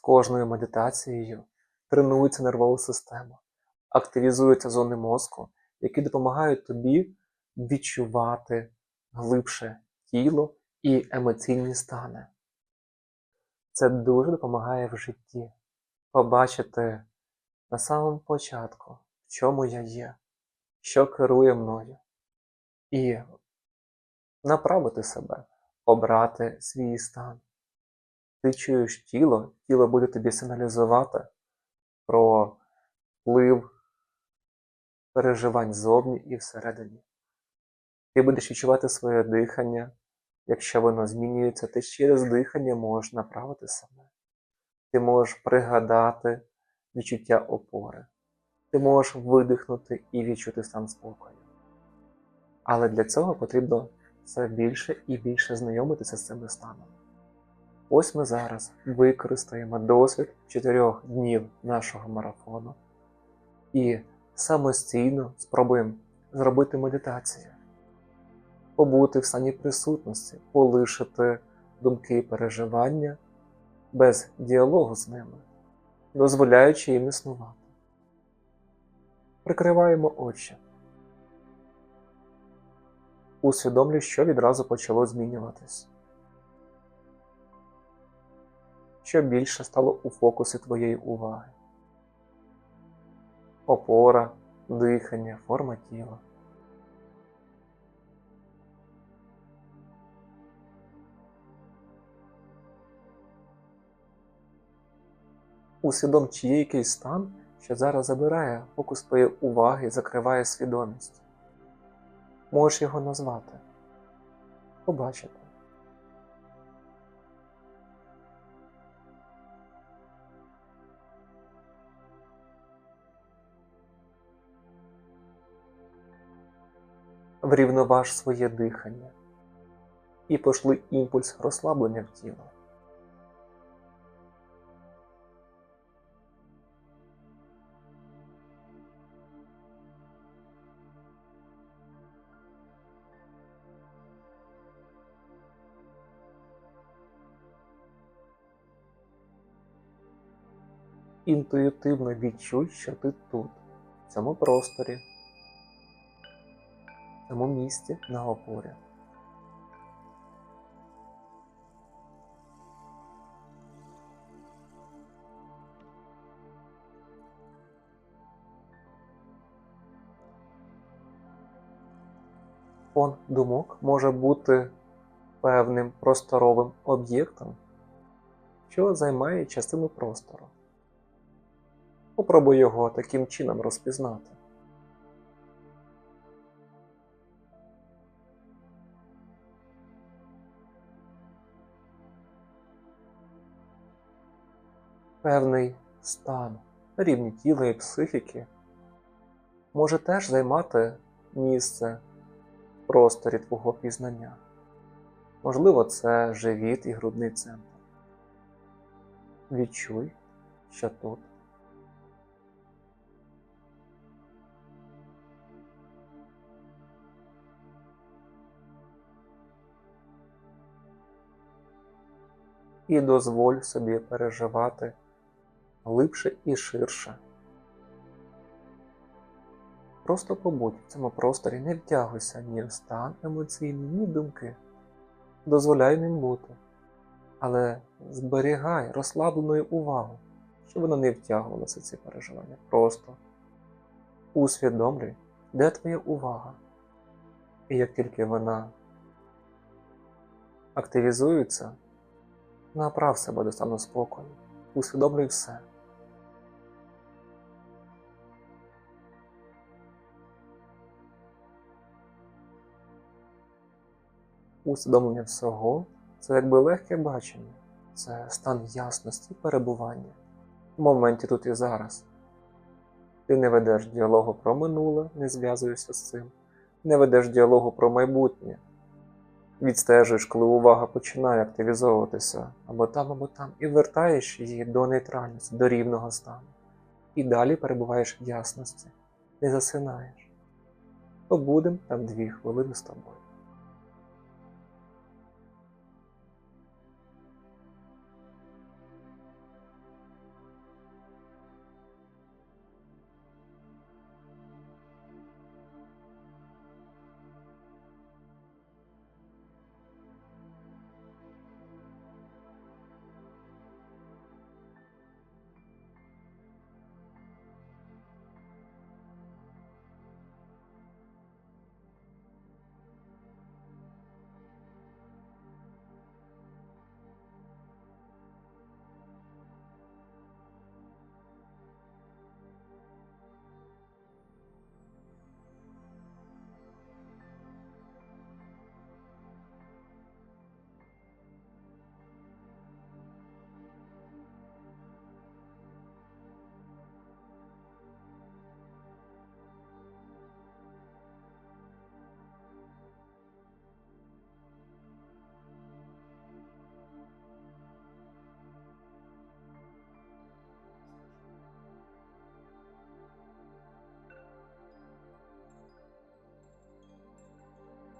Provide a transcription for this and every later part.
кожною медитацією тренується нервова система, активізуються зони мозку, які допомагають тобі відчувати глибше тіло і емоційні стани. Це дуже допомагає в житті побачити на самому початку, в чому я є, що керує мною, і направити себе, обрати свій стан. Ти чуєш тіло, тіло буде тобі сигналізувати про вплив переживань зовні і всередині. Ти будеш відчувати своє дихання, якщо воно змінюється, ти через дихання можеш направити себе. Ти можеш пригадати відчуття опори. Ти можеш видихнути і відчути стан спокою. Але для цього потрібно все більше і більше знайомитися з цими станами. Ось ми зараз використаємо досвід чотирьох днів нашого марафону і самостійно спробуємо зробити медитацію, побути в стані присутності, полишити думки і переживання без діалогу з ними, дозволяючи їм існувати. Прикриваємо очі. Усвідомлюй, що відразу почало змінюватись. Що більше стало у фокусі твоєї уваги. Опора, дихання, форма тіла. Усвідом, чи є якийсь стан, що зараз забирає фокус твоєї уваги і закриває свідомість. Можеш його назвати, побачити. Врівноваж своє дихання і пошли імпульс розслаблення в тіло. Інтуїтивно відчуй, що ти тут, в цьому просторі, в цьому місці на опорі. Фон думок може бути певним просторовим об'єктом, що займає частину простору. Попробуй його таким чином розпізнати. Певний стан на рівні тіла і психіки може теж займати місце в просторі твого пізнання. Можливо, це живіт і грудний центр. Відчуй, що тут. і дозволь собі переживати глибше і ширше. Просто побудь в цьому просторі, не втягуйся ні в стан емоційний, ні думки. Дозволяй ним бути, але зберігай розслабленою увагу, щоб вона не втягувалася ці переживання. Просто усвідомлюй, де твоя увага. І як тільки вона активізується, Направ себе до стану спокою, усвідомлюй все. Усвідомлення всього це якби легке бачення, це стан ясності перебування в моменті тут і зараз. Ти не ведеш діалогу про минуле, не зв'язуєшся з цим, не ведеш діалогу про майбутнє відстежуєш, коли увага починає активізовуватися або там, або там, і вертаєш її до нейтральності, до рівного стану. І далі перебуваєш в ясності, не засинаєш. Побудем там дві хвилини з тобою.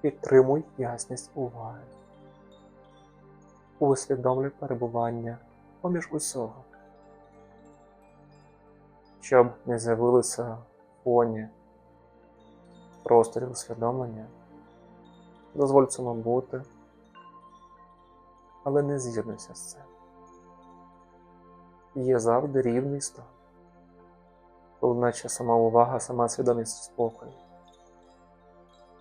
Підтримуй ясність уваги. Усвідомлюй перебування поміж усього. Щоб не з'явилося в фоні просторі усвідомлення, дозволь цьому бути, але не з'єднуйся з цим. Є завжди рівний стан, коли наче сама увага, сама свідомість спокою.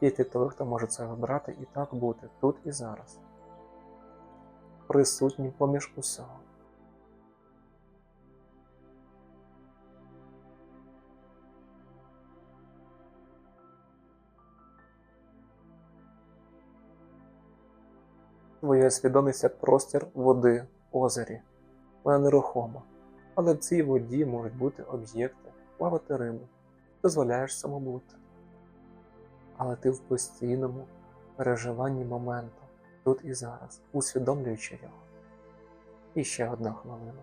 Ти той, хто може це вибрати і так бути тут і зараз, присутній поміж усього. Твоя свідомість як простір води озері. Вона нерухома, але в цій воді можуть бути об'єкти, плавати риби, дозволяєш цьому бути. Але ти в постійному переживанні моменту, тут і зараз, усвідомлюючи його. І ще одна хвилина.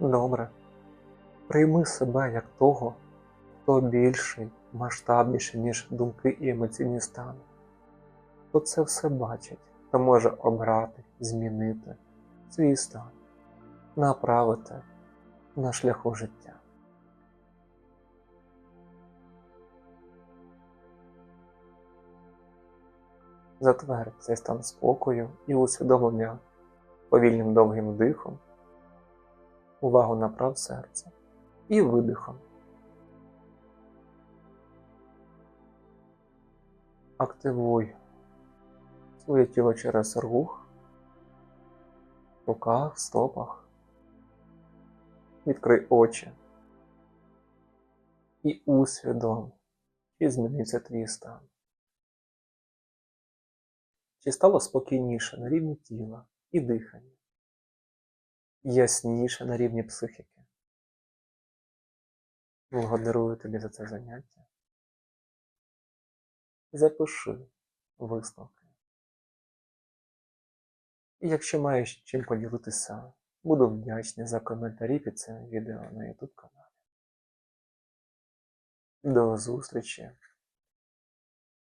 Добре. Прийми себе як того, хто більший, масштабніший, ніж думки і емоційні стани. Хто це все бачить, хто може обрати, змінити свій стан, направити на шляху життя. Затвердь цей стан спокою і усвідомлення повільним довгим дихом увагу направ серце і видихом. Активуй своє тіло через рух, в руках, стопах. Відкрий очі і усвідом, чи змінився твій стан. Чи стало спокійніше на рівні тіла і дихання ясніше на рівні психіки. Благодарую тобі за це заняття. Запиши висновки. І якщо маєш чим поділитися, буду вдячний за коментарі під цим відео на YouTube каналі. До зустрічі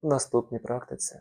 в наступній практиці.